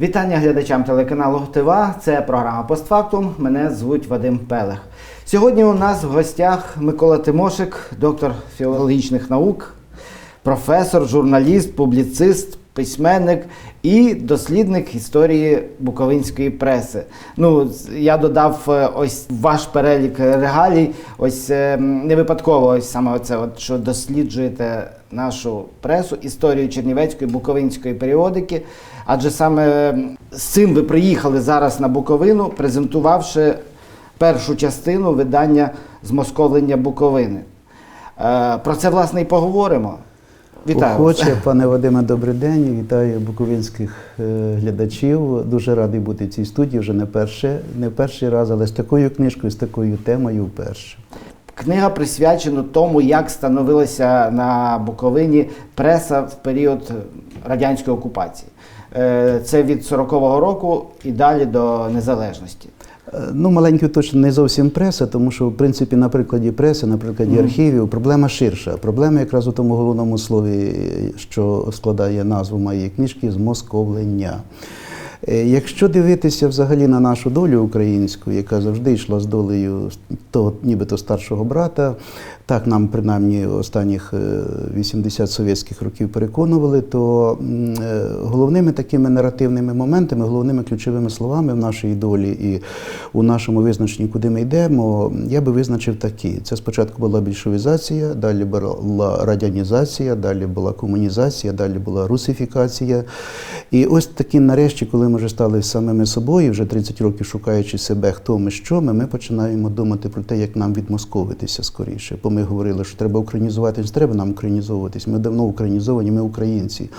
Вітання глядачам телеканалу ТВА. Це програма Постфактум. Мене звуть Вадим Пелех. Сьогодні у нас в гостях Микола Тимошик, доктор філологічних наук, професор, журналіст, публіцист, письменник і дослідник історії буковинської преси. Ну, я додав е, ось ваш перелік регалій. Ось е, не випадково, ось саме оце, от, що досліджуєте нашу пресу, історію Чернівецької буковинської періодики. Адже саме з цим ви приїхали зараз на Буковину, презентувавши першу частину видання змосковлення Буковини. Е, Про це, власне, і поговоримо. Вітаю. Охоче, пане Вадиме, добрий день. Вітаю буковинських е, глядачів. Дуже радий бути в цій студії вже не перше, не перший раз, але з такою книжкою, з такою темою вперше. Книга присвячена тому, як становилася на Буковині преса в період радянської окупації. Е, Це від 40-го року і далі до незалежності. Е, Ну, маленький точно не зовсім преса, тому що, в принципі, на прикладі преси, на прикладі архівів, проблема ширша. Проблема якраз у тому головному слові, що складає назву моєї книжки змосковлення. Е, Якщо дивитися взагалі на нашу долю українську, яка завжди йшла з долею того нібито старшого брата, так нам принаймні останніх е, 80 совєтських років переконували, то е, головними такими наративними моментами, головними ключовими словами в нашій долі і у нашому визначенні, куди ми йдемо, я би визначив такі: це спочатку була більшовізація, далі була радянізація, далі була комунізація, далі була русифікація. І ось такі, нарешті, коли ми вже стали самими собою, вже 30 років шукаючи себе, хто ми, що ми, ми починаємо думати про те, як нам відмосковитися скоріше. Ми говорили, що треба українізуватись, треба нам українізовуватись. Ми давно українізовані, ми українці.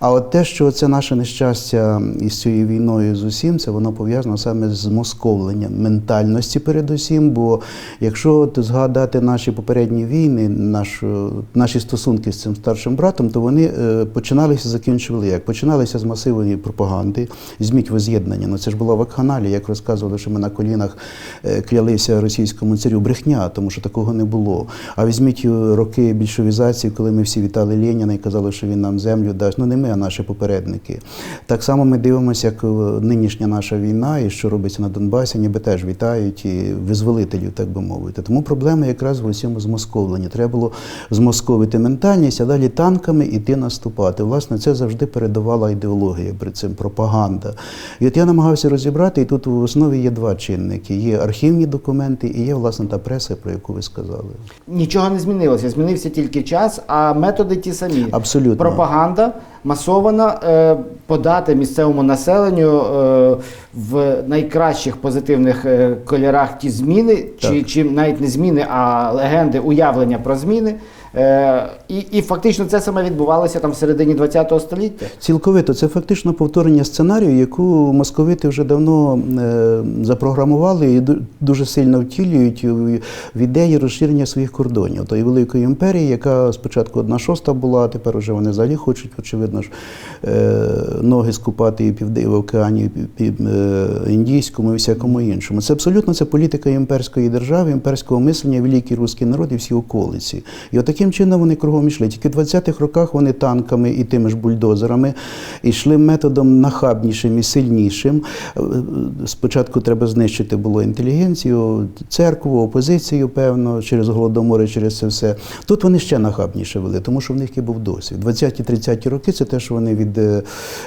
А от те, що це наше нещастя із цією війною з усім, це воно пов'язано саме з московленням ментальності, передусім. Бо якщо згадати наші попередні війни, нашу, наші стосунки з цим старшим братом, то вони е, починалися, закінчували як? Починалися з масивної пропаганди, зміть воз'єднання. Ну це ж було в вакханалії, як розказували, що ми на колінах е, клялися російському царю брехня, тому що такого не було. А візьміть е, роки більшовізації, коли ми всі вітали Леніна і казали, що він нам землю дасть. Ну не ми, а наші попередники. Так само ми дивимося, як е, нинішня наша війна і що робиться на Донбасі, ніби теж вітають і визволителів, так би мовити. Тому проблема якраз в усьому змосковленні. Треба було змосковити ментальність, а далі танками іти наступати. Власне, це завжди передавала ідеологія при цим пропаганда. І от я намагався розібрати, і тут в основі є два чинники: є архівні документи і є власне та преса, про яку ви сказали. Нічого не змінилося, змінився тільки час, а методи ті самі. Абсолютно. Пропаганда масована, е, подати місцевому населенню е, в найкращих позитивних е, кольорах ті зміни, чи, чи навіть не зміни, а легенди, уявлення про зміни. Е, і, і фактично це саме відбувалося там в середині ХХ століття. Цілковито це фактично повторення сценарію, яку московити вже давно е, запрограмували і дуже сильно втілюють в, ідеї розширення своїх кордонів. Тої великої імперії, яка спочатку одна шоста була, а тепер вже вони взагалі хочуть, очевидно ж, е, ноги скупати і півде- в океані і пів, е, Індійському і всякому іншому. Це абсолютно це політика імперської держави, імперського мислення, великий русський народ і всі околиці. І от таким чином вони кругом йшли. Тільки в 20-х роках вони танками і тими ж бульдозерами йшли методом нахабнішим і сильнішим. Е, Спочатку треба знищити було інтелігенцію, церкву, опозицію, певно, через голодомори, через це все. Тут вони ще нахабніше вели, тому що в них і був досвід. 20-30 роки це те, що вони від е,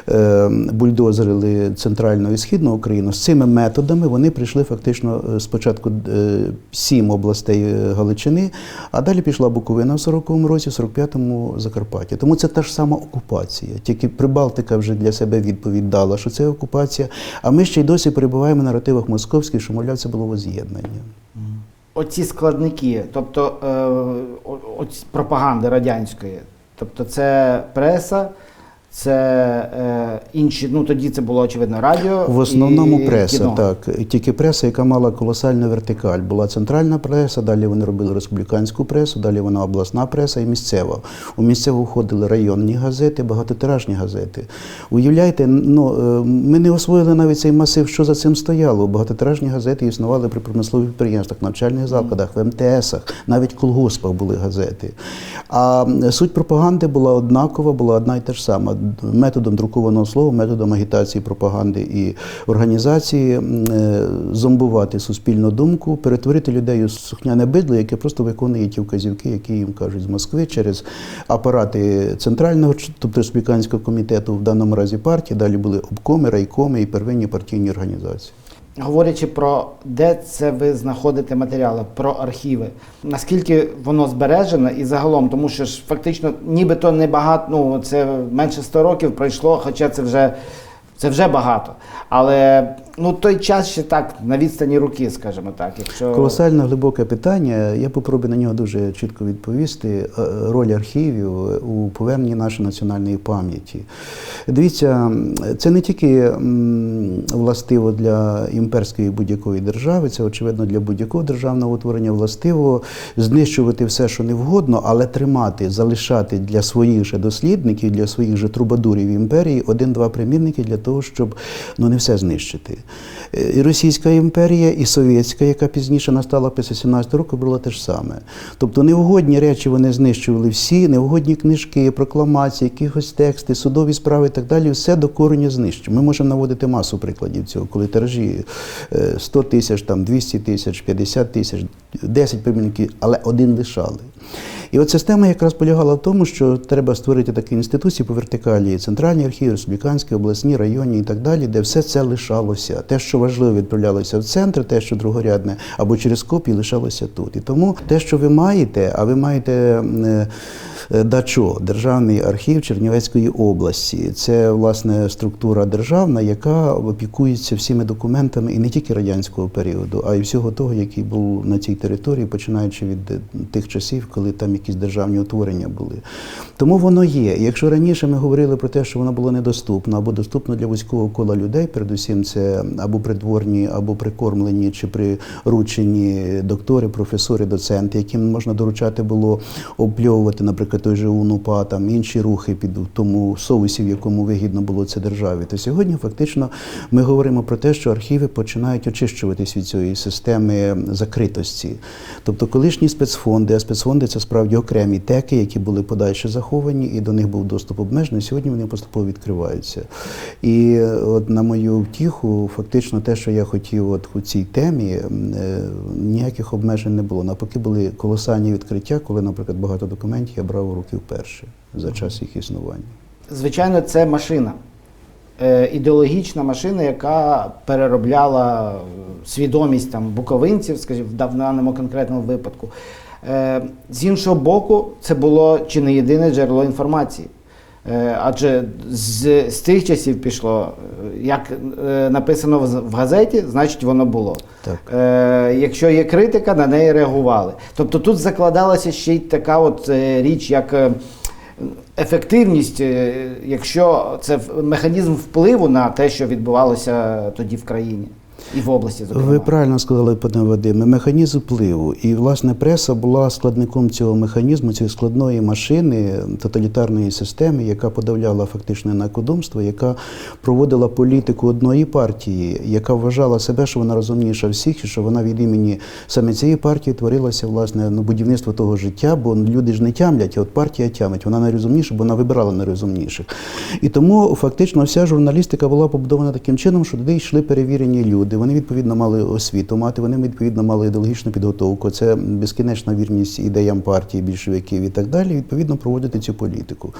е, бульдозерили центральну і східну Україну. З цими методами вони прийшли фактично е, спочатку сім областей Галичини, а далі пішла Буковина 40-му році, в 45-му Закарпаття. Тому це та ж сама окупація. Тільки Прибалтика вже для себе відповідь дала, що це окупація. А ми ще й досі перебуваємо в наративах московських, що, мовляв, це було воз'єднання. Оці складники, тобто е, оці пропаганди радянської, тобто це преса, це е, інші, ну тоді це було очевидно радіо. В основному і преса, кіно. так. Тільки преса, яка мала колосальну вертикаль. Була центральна преса, далі вони робили республіканську пресу, далі вона обласна преса і місцева. У місцеву входили районні газети, багатотиражні газети. Уявляєте, ну, е, ми не освоїли навіть цей масив, що за цим стояло. Багатотиражні газети існували при промислових підприємствах, навчальних закладах, в МТСах, навіть колгоспах були газети. А суть пропаганди була однакова, була одна й та ж сама. Методом друкованого слова, методом агітації, пропаганди і організації е, зомбувати суспільну думку, перетворити людей у сухняне бидло, яке просто виконує ті вказівки, які їм кажуть з Москви через апарати центрального, тобто республіканського комітету, в даному разі партії. Далі були обкоми, райкоми і первинні партійні організації. Говорячи про де це ви знаходите матеріали, про архіви, наскільки воно збережено і загалом, тому що ж фактично нібито небагато, ну це менше 100 років пройшло, хоча це вже, це вже багато. Але ну той час ще так на відстані руки, скажімо так. Якщо Колосально глибоке питання. Я попробую на нього дуже чітко відповісти. Е, Роль архівів у поверненні нашої національної пам'яті. Дивіться, це не тільки властиво для імперської будь-якої держави, це очевидно для будь-якого державного утворення властиво знищувати все, що не вгодно, але тримати, залишати для своїх же дослідників, для своїх же трубадурів імперії один-два примірники для того, щоб ну не все знищити. Е, І Російська імперія, і Совєтська, яка пізніше настала після 17 року, було те ж саме. Тобто невгодні речі вони знищували всі, невгодні книжки, прокламації, якихось тексти, судові справи і так далі, все до корення знищено. Ми можемо наводити масу прикладів цього, коли тиражі е, 100 тисяч, там 200 тисяч, 50 тисяч, 10 примірників, але один лишали. І от система якраз полягала в тому, що треба створити такі інституції по вертикалі: центральні архіви, республіканські, обласні, районні і так далі, де все це лишалося. Те, що важливо, відправлялося в центр, те, що другорядне, або через копії лишалося тут. І тому те, що ви маєте, а ви маєте. е, е, ДАЧО, Державний архів Чернівецької області. Це власне структура державна, яка опікується всіми документами і не тільки радянського періоду, а й всього того, який був на цій території, починаючи від е, тих часів, коли там якісь державні утворення були. Тому воно є. Якщо раніше ми говорили про те, що воно було недоступно або доступно для вузького кола людей, передусім це або придворні, або прикормлені чи приручені доктори, професори, доценти, яким можна доручати було обльовувати, наприклад, той же УНУПА, там інші рухи під тому соусі, в якому вигідно було це державі. То сьогодні фактично ми говоримо про те, що архіви починають очищуватись від цієї системи закритості. Тобто колишні спецфонди, а спецфонди це справді окремі теки, які були подальше заховані, і до них був доступ обмежений. Сьогодні вони поступово відкриваються. І от на мою втіху, фактично, те, що я хотів от у цій темі, е, ніяких обмежень не було. Навпаки, були колосальні відкриття, коли, наприклад, багато документів я брав у руки вперше за час їх існування. звичайно, це машина. Е, ідеологічна машина, яка переробляла е, свідомість там буковинців, скажімо, в даному конкретному випадку. Е, з іншого боку, це було чи не єдине джерело інформації. Е, адже з, з тих часів пішло, е, як е, написано в, в газеті, значить воно було. Так. Е, якщо є критика, на неї реагували. Тобто тут закладалася ще й така от е, річ, як е, ефективність, е, якщо це механізм впливу на те, що відбувалося тоді в країні і в області, зокрема. Ви правильно сказали, пане Вадиме, механізм впливу. І, власне, преса була складником цього механізму, цієї складної машини тоталітарної системи, яка подавляла фактично інакодумство, яка проводила політику одної партії, яка вважала себе, що вона розумніша всіх, і що вона від імені саме цієї партії творилася власне ну, будівництво того життя, бо люди ж не тямлять, а от партія тямить. Вона найрозумніша, бо вона вибирала найрозумніших. І тому фактично вся журналістика була побудована таким чином, що туди йшли перевірені люди. Вони відповідно мали освіту мати, вони відповідно мали ідеологічну підготовку. Це безкінечна вірність ідеям партії, більшовиків і так далі. Відповідно проводити цю політику.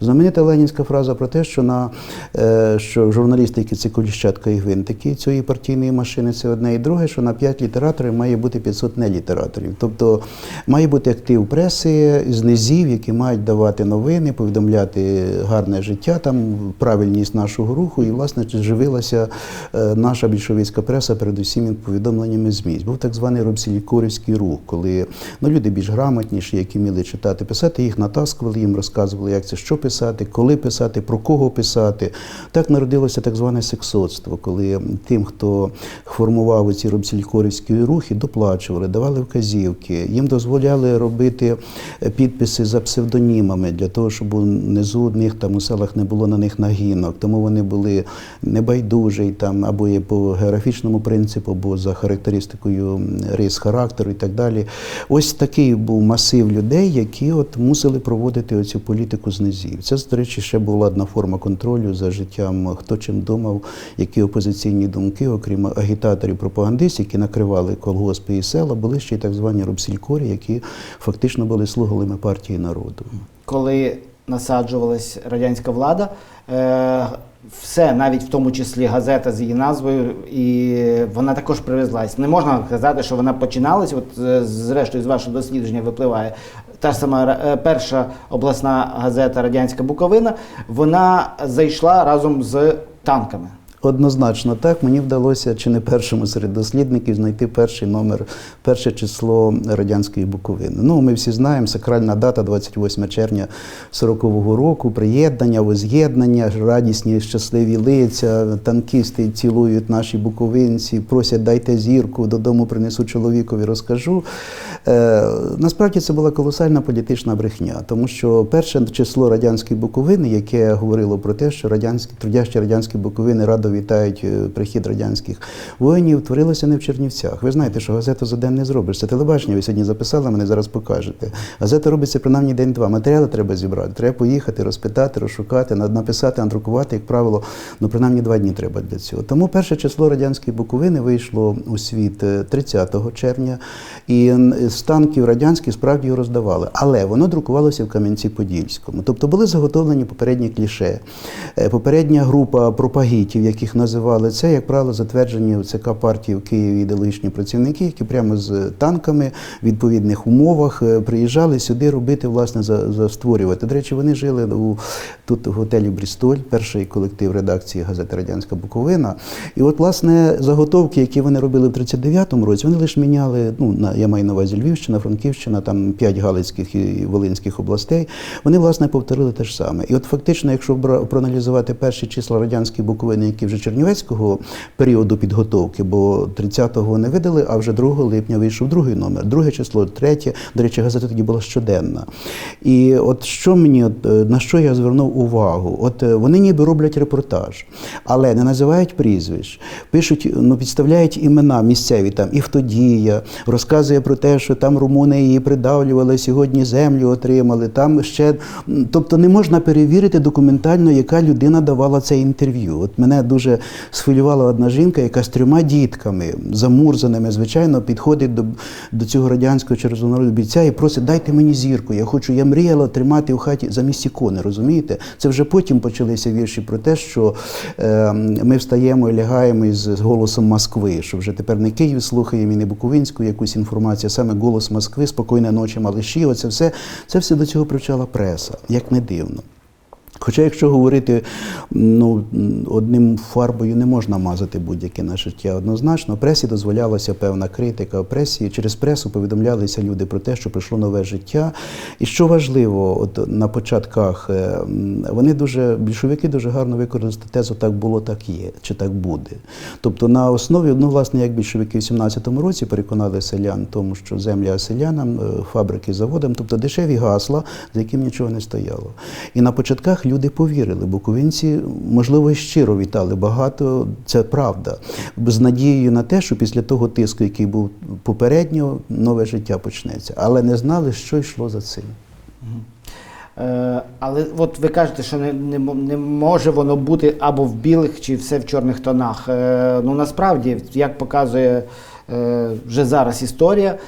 Знаменита ленінська фраза про те, що на е, що журналістики це коліщатка і гвинтики цієї партійної машини. Це одне і друге, що на 5 літераторів має бути 500 нелітераторів. Тобто має бути актив преси з низів, які мають давати новини, повідомляти гарне життя, там правильність нашого руху, і власне живилася е, наша більшовицька преса, передусім від повідомленнями ЗМІ. Був так званий робсілікорівський рух, коли ну, люди більш грамотніші, які вміли читати, писати, їх натаскували, їм розказували, як це що писати, коли писати, про кого писати. Так народилося так зване сексоцтво, коли тим, хто формував ці робсілікорівські рухи, доплачували, давали вказівки, їм дозволяли робити підписи за псевдонімами для того, щоб унизу у них там у селах не було на них нагінок. Тому вони були небайдужі там або є по географічній біографічному принципу або за характеристикою рис характеру і так далі. Ось такий був масив людей, які от мусили проводити оцю політику з низів. Це, до речі, ще була одна форма контролю за життям, хто чим думав, які опозиційні думки, окрім агітаторів, пропагандистів, які накривали колгоспи і села, були ще й так звані робсількорі, які фактично були слугами партії народу. коли насаджувалась радянська влада, е, все, навіть в тому числі газета з її назвою, і вона також привезлась. Не можна казати, що вона починалась. От е, зрештою з вашого дослідження випливає. Та ж сама е, перша обласна газета Радянська Буковина, вона зайшла разом з танками. Однозначно так. Мені вдалося чи не першому серед дослідників знайти перший номер, перше число радянської Буковини. Ну, ми всі знаємо, сакральна дата 28 червня 40-го року, приєднання, воз'єднання, радісні, щасливі лиця, танкісти цілують наші буковинці, просять дайте зірку, додому принесу чоловікові, розкажу. Е, насправді це була колосальна політична брехня, тому що перше число радянської Буковини, яке говорило про те, що радянські трудящі радянські Буковини радо вітають е, прихід радянських воїнів, творилося не в Чернівцях. Ви знаєте, що газету за день не зробиш. Це телебачення. Ви сьогодні записали, мене зараз покажете. Газета робиться принаймні день-два. Матеріали треба зібрати. Треба поїхати, розпитати, розшукати, написати, надрукувати, як правило, ну принаймні два дні треба для цього. Тому перше число радянської Буковини вийшло у світ е, 30 червня, і з танків радянських справді його роздавали. Але воно друкувалося в Кам'янці-Подільському. Тобто були заготовлені попередні кліше. Е, Попередня група пропагітів, яких називали це, як правило, затверджені в ЦК партії в Києві ідеологічні працівники, які прямо з танками в відповідних умовах е, приїжджали сюди робити, власне, за, за створювати. До речі, вони жили у тут в готелі Брістоль, перший колектив редакції газети Радянська Буковина. І от, власне, заготовки, які вони робили в 39-му році, вони лише міняли, ну, на, я маю на увазі Львівщина, Франківщина, там п'ять Галицьких і Волинських областей. Вони, власне, повторили те ж саме. І от фактично, якщо проаналізувати перші числа радянської Буковини, які вже Чернівецького періоду підготовки, бо 30-го не видали, а вже 2 липня вийшов другий номер, друге число, третє. До речі, газета тоді була щоденна. І от що мені, е, на що я звернув увагу? От е, вони ніби роблять репортаж, але не називають прізвищ, пишуть, ну підставляють імена місцеві там Івтодія, розказує про те, що там румуни її придавлювали, сьогодні землю отримали. Там ще тобто не можна перевірити документально, яка людина давала це інтерв'ю. От мене дуже схвилювала одна жінка, яка з трьома дітками, замурзаними, звичайно, підходить до, до цього радянського червоного бійця і просить, дайте мені зірку. Я хочу, я мріяла тримати в хаті замість ікони, розумієте? Це вже потім почалися вірші про те, що е, ми встаємо і лягаємо із голосом Москви, що вже тепер не Київ слухаємо і не Буковинську якусь інформацію, а саме голос Москви, спокійна ночі, малиші. Оце все, це все до цього привчала преса, як не дивно. Хоча, якщо говорити ну, одним фарбою не можна мазати будь-яке наше життя однозначно, пресі дозволялася певна критика. Пресі через пресу повідомлялися люди про те, що прийшло нове життя. І що важливо, от на початках е, вони дуже більшовики дуже гарно використали тезу так було, так є, чи так буде. Тобто на основі, ну власне, як більшовики в 17-му році переконали селян тому, що земля селянам, е, фабрики заводам, тобто дешеві гасла, за яким нічого не стояло. І на початках люди повірили. Буковинці, можливо, щиро вітали багато. Це правда. З надією на те, що після того тиску, який був попередньо, нове життя почнеться. Але не знали, що йшло за цим. Е, але от ви кажете, що не, не, не може воно бути або в білих, чи все в чорних тонах. Е, ну насправді, як показує е, вже зараз історія,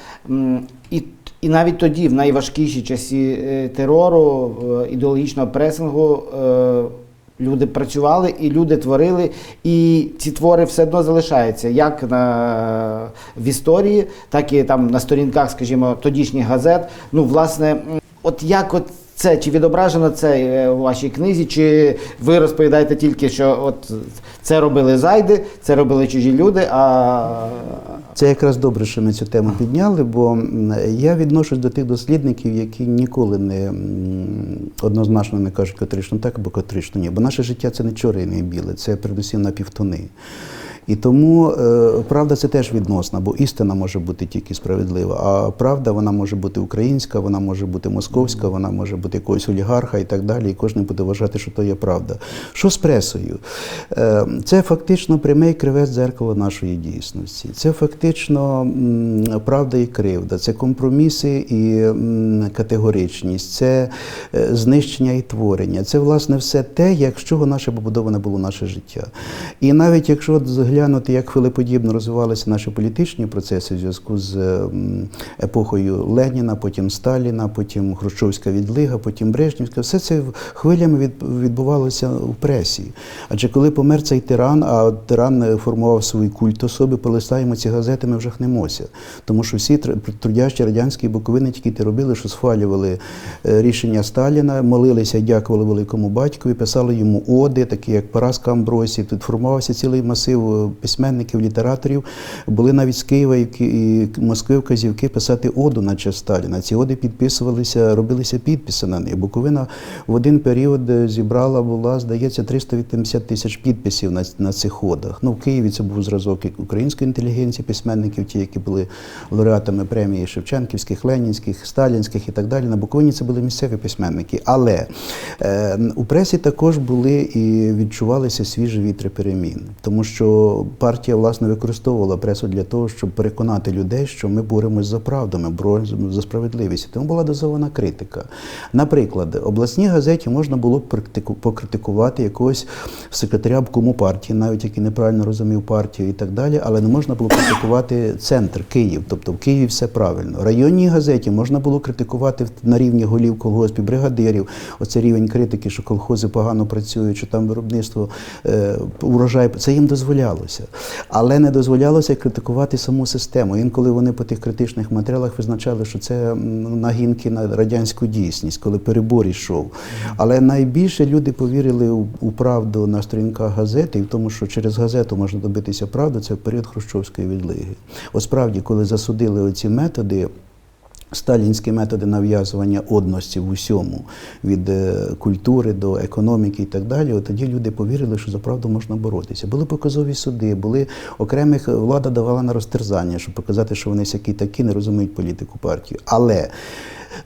і, і навіть тоді, в найважкіші часи е, терору, е, ідеологічного пресингу, е, люди працювали і люди творили, і ці твори все одно залишаються як на, в історії, так і там на сторінках, скажімо, тодішніх газет. Ну, власне, от як от це чи відображено це у вашій книзі, чи ви розповідаєте тільки, що от це робили зайди, це робили чужі люди, а Це якраз добре, що ми цю тему підняли, бо я відношусь до тих дослідників, які ніколи не однозначно не кажуть котрично так або котрично ні. Бо наше життя це не чорне і біле, це передусім на півтони. І тому е, правда це теж відносна, бо істина може бути тільки справедлива. А правда вона може бути українська, вона може бути московська, вона може бути якогось олігарха і так далі. І кожен буде вважати, що то є правда. Що з пресою? Е, Це фактично пряме і криве дзеркало нашої дійсності. Це фактично правда і кривда, це компроміси і категоричність, це е, знищення і творення. Це власне все те, як з чого наше побудоване було наше життя. І навіть якщо от зглянути, як хвилеподібно розвивалися наші політичні процеси в зв'язку з епохою Леніна, потім Сталіна, потім Хрущовська відлига, потім Брежнівська, все це хвилями від- відбувалося в пресі. Адже коли помер цей тиран, а тиран е, формував свій культ особи, полистаємо ці газети, ми вжахнемося. Тому що всі тр- трудящі радянські буковини тільки те робили, що схвалювали е, рішення Сталіна, молилися, дякували великому батькові, писали йому оди, такі як Параска Амбросів. Тут формувався цілий масив е, письменників, літераторів. Були навіть з Києва і Москви вказівки писати оду на честь Сталіна. Ці оди підписувалися, робилися підписи на них. Буковина в один період е, зібрала була, здається, 380 тисяч підписів на, на цих одах. Ну, в Києві це був зразок української інтелігенції, письменників, ті, які були лауреатами премії Шевченківських, Ленінських, Сталінських і так далі. На Буковині це були місцеві письменники. Але е, у пресі також були і відчувалися свіжі вітри перемін, тому що партія власне використовувала пресу для того, щоб переконати людей, що ми боремось за правду, ми боремось за справедливість. Тому була дозована критика. Наприклад, обласній газеті можна було покритикувати якогось секретаря обкому партії, навіть який неправильно розумів партію і так далі, але не можна було критикувати центр Київ, тобто в Києві все правильно. Районній газеті можна було критикувати на рівні голів колгоспів, бригадирів. Оце рівень критики, що колхози погано працюють, що там виробництво е, урожай. Це їм дозволялося. Але не дозволялося критикувати саму систему. Інколи вони по тих критичних матеріалах визначали, що це нагінки на радянську дійсність, коли перебор йшов. Але найбільше люди повірили у, правду на сторінках газети і в тому, що через газету можна добитися правди, це в період Хрущовської відлиги. От справді, коли засудили оці методи. Сталінські методи нав'язування одності в усьому, від е, культури до економіки і так далі. От тоді люди повірили, що за правду можна боротися. Були показові суди, були окремих влада давала на розтерзання, щоб показати, що вони всякі такі не розуміють політику партії. Але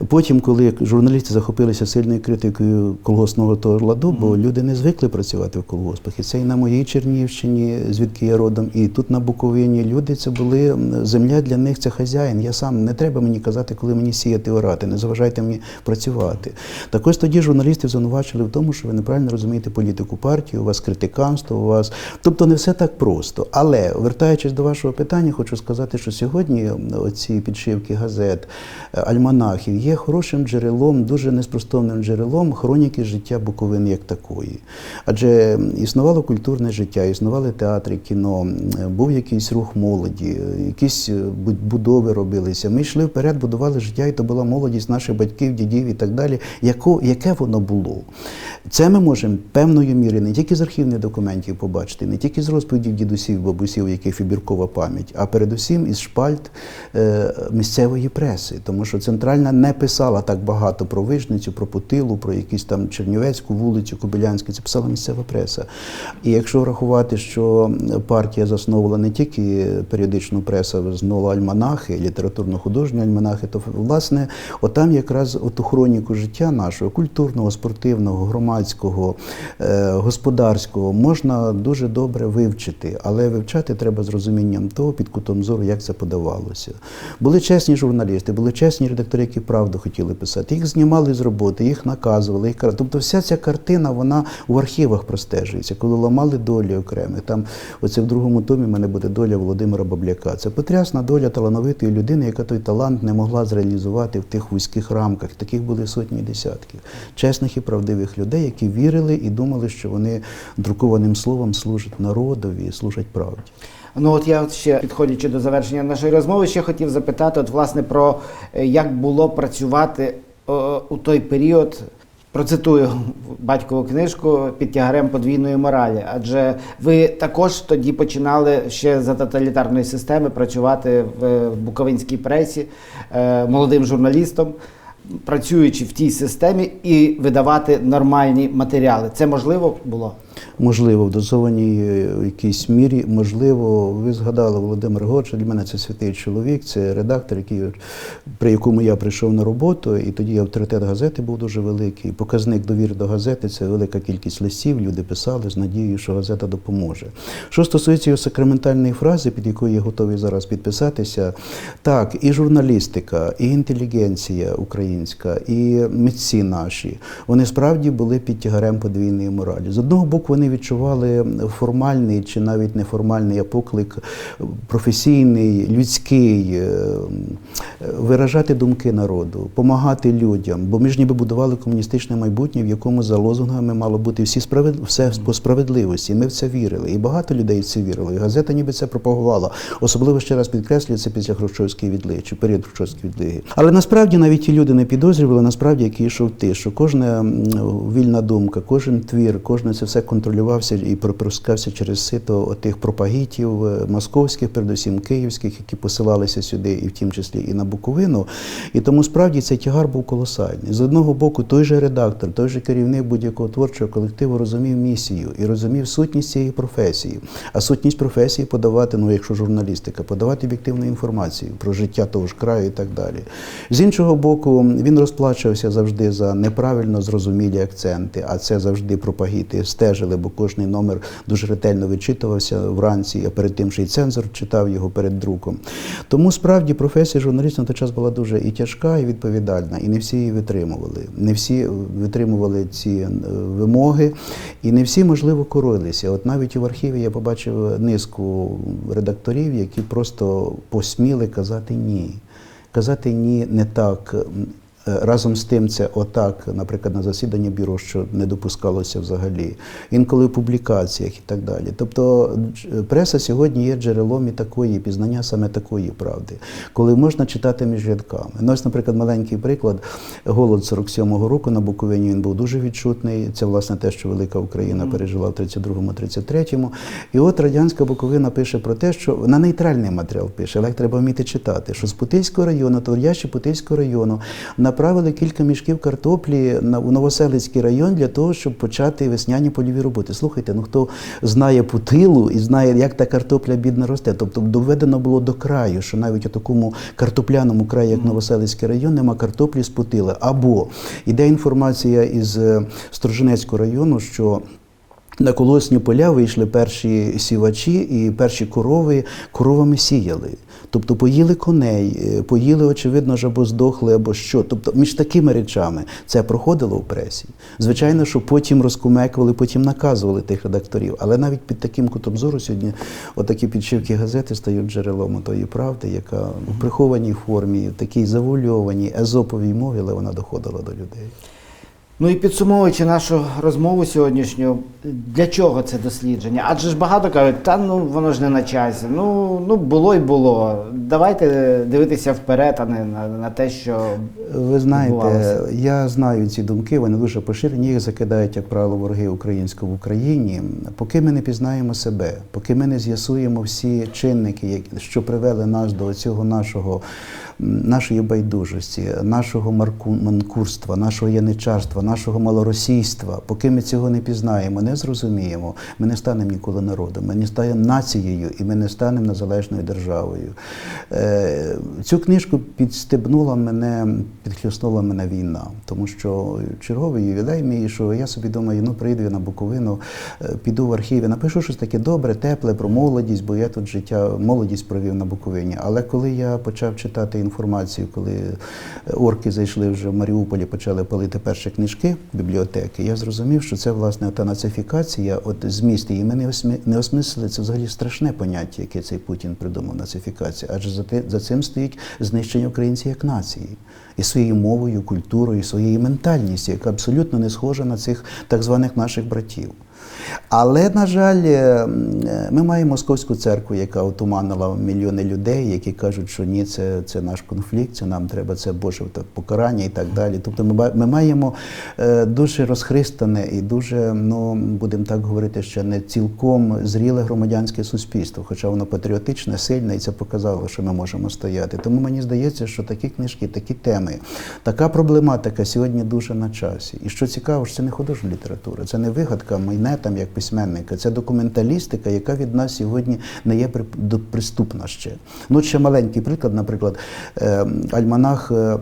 Потім, коли журналісти захопилися сильною критикою колгоспного ладу, бо люди не звикли працювати в колгоспах. І це і на моїй Чернігівщині, звідки я родом, і тут на Буковині люди це були земля для них це хазяїн. Я сам не треба мені казати, коли мені сіяти орати, не заважайте мені працювати. Так ось тоді журналістів звинувачили в тому, що ви неправильно розумієте політику партії, у вас критиканство, у вас. Тобто не все так просто. Але вертаючись до вашого питання, хочу сказати, що сьогодні оці підшивки газет, е, альманахів є хорошим джерелом, дуже неспростовним джерелом хроніки життя Буковини як такої. Адже існувало культурне життя, існували театри, кіно, був якийсь рух молоді, якісь е, будови робилися. Ми йшли вперед, будували життя, і то була молодість наших батьків, дідів і так далі. Яко, яке воно було? Це ми можемо певною мірою не тільки з архівних документів побачити, не тільки з розповідів дідусів, бабусів, яких вибіркова пам'ять, а передусім із шпальт е, місцевої преси, тому що центральна не писала так багато про Вижницю, про Путилу, про якісь там Чернівецьку вулицю, Кобилянську, це писала місцева преса. І якщо врахувати, що партія засновувала не тільки періодичну пресу, засновувала альманахи, літературно-художні альманахи, то власне отам якраз оту хроніку життя нашого культурного, спортивного, громадського, е, господарського можна дуже добре вивчити, але вивчати треба з розумінням того, під кутом зору, як це подавалося. Були чесні журналісти, були чесні редактори, які правду хотіли писати. Їх знімали з роботи, їх наказували. Їх... кар- Тобто вся ця картина вона в архівах простежується, коли ламали долі окремих. Там оце в другому томі в мене буде доля Володимира Бабляка. Це потрясна доля талановитої людини, яка той талант не могла зреалізувати в тих вузьких рамках. Таких були сотні і десятки. Чесних і правдивих людей, які вірили і думали, що вони друкованим словом служать народові, служать правді. Ну от я ще підходячи до завершення нашої розмови, ще хотів запитати, от власне про е, як було працювати е, у той період. Процитую батькову книжку під тягарем подвійної моралі. Адже ви також тоді починали ще за тоталітарної системи працювати в буковинській пресі е, молодим журналістом, працюючи в тій системі і видавати нормальні матеріали. Це можливо було? Можливо, в дозованій е, якійсь мірі, можливо, ви згадали Володимир Горча, для мене це святий чоловік, це редактор, який, при якому я прийшов на роботу, і тоді авторитет газети був дуже великий. Показник довіри до газети це велика кількість листів. Люди писали з надією, що газета допоможе. Що стосується його сакраментальної фрази, під якою я готовий зараз підписатися, так, і журналістика, і інтелігенція українська, і митці наші, вони справді були під тягарем подвійної моралі. З одного боку, вони відчували формальний чи навіть неформальний поклик професійний, людський, е, виражати думки народу, допомагати людям, бо ми ж ніби будували комуністичне майбутнє, в якому за лозунгами мало бути всі справед... все по справедливості. Ми в це вірили. І багато людей в це вірило. І газета ніби це пропагувала. Особливо ще раз підкреслюю, це після Хрущовської відлиги чи період Хрущовської відлиги. Але насправді навіть ті люди не підозрювали, насправді, який йшов ти, що кожна вільна думка, кожен твір, кожне це все контролювався і пропускався через сито отих пропагітів е, московських, передусім київських, які посилалися сюди, і в тім числі і на Буковину. І тому справді цей тягар був колосальний. З одного боку, той же редактор, той же керівник будь-якого творчого колективу розумів місію і розумів сутність цієї професії. А сутність професії подавати, ну якщо журналістика, подавати об'єктивну інформацію про життя того ж краю і так далі. З іншого боку, він розплачувався завжди за неправильно зрозумілі акценти, а це завжди пропагіти стежили, бо кожний номер дуже ретельно вичитувався вранці, а перед тим ще й цензор читав його перед друком. Тому справді професія журналіста на той час була дуже і тяжка, і відповідальна, і не всі її витримували. Не всі витримували ці е, вимоги, і не всі, можливо, корилися. От навіть в архіві я побачив низку редакторів, які просто посміли казати ні. Казати ні не так. Е, Разом з тим, це отак, наприклад, на засіданні бюро, що не допускалося взагалі, інколи в публікаціях і так далі. Тобто преса сьогодні є джерелом і такої, пізнання саме такої правди, коли можна читати між рядками. Ну, ось, наприклад, маленький приклад. Голод 47-го року на Буковині він був дуже відчутний. Це власне те, що велика Україна пережила в 32-му, 33-му. І от радянська Буковина пише про те, що на нейтральний матеріал пише, але треба вміти читати, що з Путильського району, творящі Путильського району, направили кілька мішків картоплі на у Новоселицький район для того, щоб почати весняні польові роботи. Слухайте, ну хто знає Путилу і знає, як та картопля бідно росте. Тобто доведено було до краю, що навіть у такому картопляному краї, як Новоселицький район, нема картоплі з Путила. Або іде інформація із е, району, що на колосні поля вийшли перші сівачі і перші корови коровами сіяли. Тобто поїли коней, е, поїли, очевидно, ж або здохли, або що. Тобто між такими речами це проходило в пресі. Звичайно, що потім розкумекували, потім наказували тих редакторів. Але навіть під таким кутом зору сьогодні отакі підшивки газети стають джерелом тої правди, яка в прихованій формі, в такій завульованій, езоповій мові, але вона доходила до людей. Ну і підсумовуючи нашу розмову сьогоднішню, для чого це дослідження? Адже ж багато кажуть, та ну воно ж не на часі. Ну, ну було й було. Давайте дивитися вперед, а не на, на те, що Ви знаєте, я знаю ці думки, вони дуже поширені. Їх закидають, як правило, вороги українського в Україні. Поки ми не пізнаємо себе, поки ми не з'ясуємо всі чинники, що привели нас до цього нашого, нашої байдужості, нашого марку- манкурства, нашого яничарства, нашого малоросійства, поки ми цього не пізнаємо, не зрозуміємо, ми не станемо ніколи народом, ми не станемо нацією і ми не станемо незалежною державою. Е, Цю книжку підстебнула мене, підхлюснула мене війна, тому що черговий ювілей мій, що я собі думаю, ну прийду я на Буковину, е, піду в архіві, напишу щось таке добре, тепле про молодість, бо я тут життя, молодість провів на Буковині. Але коли я почав читати інформацію, коли е, орки зайшли вже в Маріуполі, почали палити перші книжки бібліотеки, я зрозумів, що це власне та нацифікація, от зміст її ми не осмислили. Це взагалі страшне поняття, яке цей Путін придумав нацифікація. Адже за, за цим стоїть знищення українців як нації і своєю мовою, культурою, і своєю ментальністю, яка абсолютно не схожа на цих так званих наших братів. Але, на жаль, е, е, ми маємо московську церкву, яка отуманила мільйони людей, які кажуть, що ні, це, це наш конфлікт, це нам треба це Боже покарання і так далі. Тобто ми, ми маємо е, дуже розхристане і дуже, ну будемо так говорити, ще не цілком зріле громадянське суспільство, хоча воно патріотичне, сильне, і це показало, що ми можемо стояти. Тому мені здається, що такі книжки, такі теми, така проблематика сьогодні дуже на часі. І що цікаво, що це не художня література, це не вигадка Майненка, там, як письменника. Це документалістика, яка від нас сьогодні не є приступна ще. Ну, ще маленький приклад, наприклад, е, альманах. е,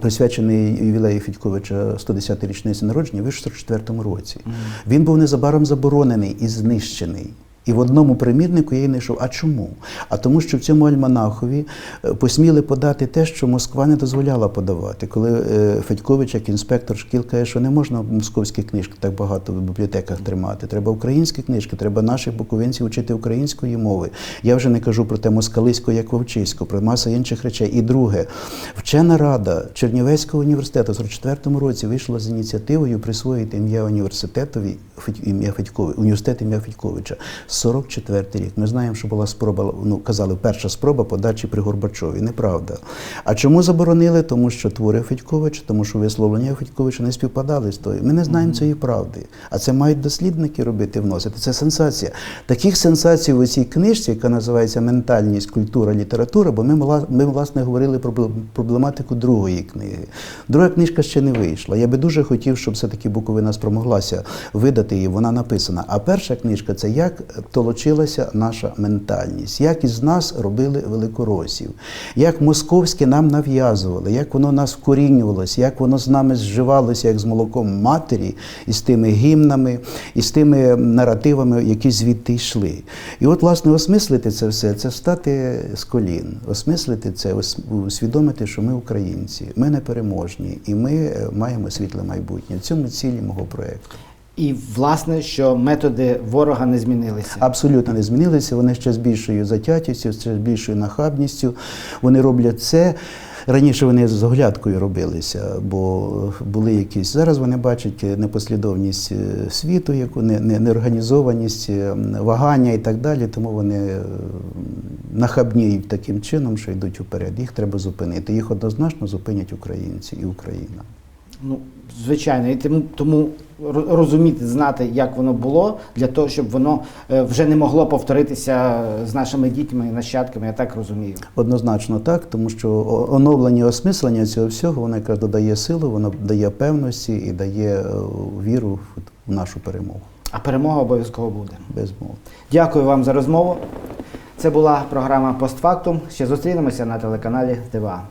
Присвячений ювілею Фідьковича 110 річниці народження, в 44-му році. Він був незабаром заборонений і знищений. І в одному примірнику я її знайшов. А чому? А тому, що в цьому альманахові е, посміли подати те, що Москва не дозволяла подавати. Коли е, Федькович, як інспектор шкіл, каже, що не можна московські книжки так багато в бібліотеках тримати. Треба українські книжки, треба наших буковинців вчити української мови. Я вже не кажу про те москалиську, як вовчиську, про масу інших речей. І друге, вчена рада Чернівецького університету в 44-му році вийшла з ініціативою присвоїти ім'я університетові ім'я Федьковича, університет ім'я Федьковича. 44-й рік. Ми знаємо, що була спроба, ну казали, перша спроба подачі при Горбачові. Неправда. А чому заборонили? Тому що твори Федьковича, тому що висловлення Федьковича не співпадали з тою. Ми не знаємо цієї правди. А це мають дослідники робити, вносити. Це сенсація. Таких сенсацій в цій книжці, яка називається Ментальність, культура, література, бо ми, ми власне говорили про проблематику другої книги. Друга книжка ще не вийшла. Я би дуже хотів, щоб все-таки Буковина спромоглася видати її. Вона написана. А перша книжка це як толочилася наша ментальність, як із нас робили великоросів, як московське нам нав'язували, як воно нас вкорінювалося, як воно з нами зживалося, як з молоком матері, і з тими гімнами, і з тими наративами, які звідти йшли. І от, власне, осмислити це все, це встати з колін, осмислити це, усвідомити, що ми українці, ми непереможні, і ми е, маємо світле майбутнє. В цьому цілі мого проєкту. І власне, що методи ворога не змінилися. Абсолютно не змінилися. Вони ще з більшою затятістю, ще з більшою нахабністю. Вони роблять це. Раніше вони з оглядкою робилися, бо були якісь. Зараз вони бачать непослідовність е, світу, яку не- не- неорганізованість, е, вагання і так далі. Тому вони е, нахабніють таким чином, що йдуть вперед. Їх треба зупинити. Їх однозначно зупинять українці і Україна. Ну, звичайно, і тому, тому розуміти, знати, як воно було, для того, щоб воно е, вже не могло повторитися з нашими дітьми і нащадками, я так розумію. Однозначно так, тому що оновлення, осмислення цього всього, воно якраз додає силу, воно дає певності і дає е, віру в- нашу перемогу. А перемога обов'язково буде. Безмов. Дякую вам за розмову. Це була програма Постфактум. Ще зустрінемося на телеканалі ТВА.